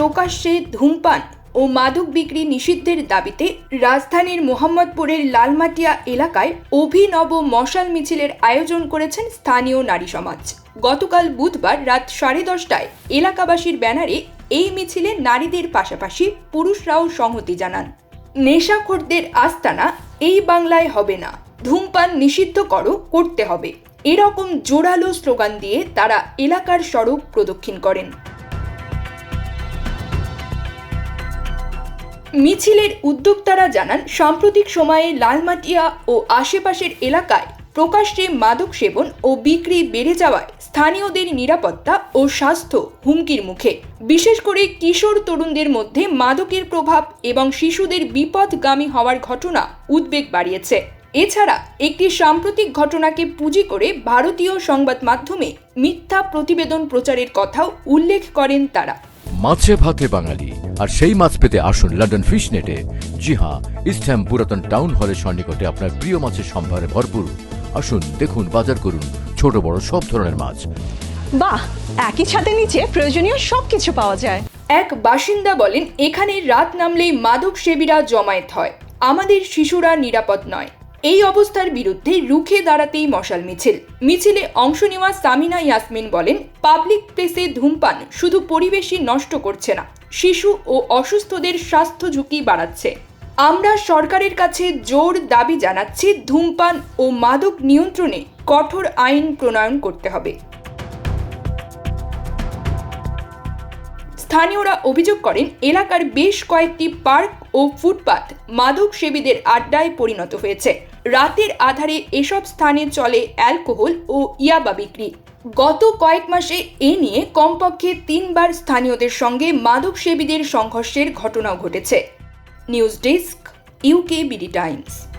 প্রকাশ্যে ধূমপান ও মাদক বিক্রি নিষিদ্ধের দাবিতে রাজধানীর মোহাম্মদপুরের লালমাটিয়া এলাকায় অভিনব মশাল মিছিলের আয়োজন করেছেন স্থানীয় নারী সমাজ। গতকাল বুধবার রাত সাড়ে দশটায় এলাকাবাসীর ব্যানারে এই মিছিলে নারীদের পাশাপাশি পুরুষরাও সংহতি জানান। নেশাখোরদের আস্তানা, এই বাংলায় হবে না। ধূমপান নিষিদ্ধ করো, করতে হবে। এরকম জোরালো স্লোগান দিয়ে তারা এলাকার সড়ক প্রদক্ষিণ করেন। মিছিলের উদ্যোক্তারা জানান, সাম্প্রতিক সময়ে লালমাটিয়া ও আশেপাশের এলাকায় প্রকাশ্যে মাদক সেবন ও বিক্রি বেড়ে যাওয়ায় স্থানীয়দের নিরাপত্তা ও স্বাস্থ্য হুমকির মুখে। বিশেষ করে কিশোর তরুণদের মধ্যে মাদকের প্রভাব এবং শিশুদের বিপদগামী হওয়ার ঘটনা উদ্বেগ বাড়িয়েছে। এছাড়া একটি সাম্প্রতিক ঘটনাকে পুঁজি করে ভারতীয় সংবাদ মাধ্যমে মিথ্যা প্রতিবেদন প্রচারের কথাও উল্লেখ করেন তারা। মাছে ভাতে বাঙালি। আর সেই মাছ পেতে আসুন লন্ডন ফিশ নেটে জি হ্যাঁ ইস্টহ্যাম পুরাতন টাউন হলের সন্নিকটে আপনার প্রিয় মাছের সম্ভারে ভরপুর। আসুন দেখুন বাজার করুন। ছোট বড় সব ধরনের মাছ। বাহ একই ছাদের নিচে প্রয়োজনীয় সব কিছু পাওয়া যায়। এক বাসিন্দা বলেন এখানে রাত নামলেই মাদক সেবীরা জমায়েত হয়। আমাদের শিশুরা নিরাপদ নয়। এই অবস্থার বিরুদ্ধে রুখে দাঁড়াতেই মশাল মিছিল। মিছিলে অংশ নেওয়া সামিনা ইয়াসমিন বলেন, পাবলিক প্লেসে ধূমপান শুধু পরিবেশই নষ্ট করছে না, শিশু ও অসুস্থদের স্বাস্থ্য ঝুঁকি বাড়াচ্ছে। আমরা সরকারের কাছে জোর দাবি জানাচ্ছি, ধূমপান ও মাদক নিয়ন্ত্রণে কঠোর আইন প্রণয়ন করতে হবে। স্থানীয়রা অভিযোগ করেন, এলাকার বেশ কয়েকটি পার্ক ও ফুটপাথ মাদক সেবীদের আড্ডায় পরিণত হয়েছে। রাতের আধারে এসব স্থানে চলে অ্যালকোহল ও ইয়াবা বিক্রি। গত কয়েক মাসে এ নিয়ে কমপক্ষে তিনবার স্থানীয়দের সঙ্গে মাদকসেবীদের সংঘর্ষের ঘটনাও ঘটেছে। News desk UK BD Times.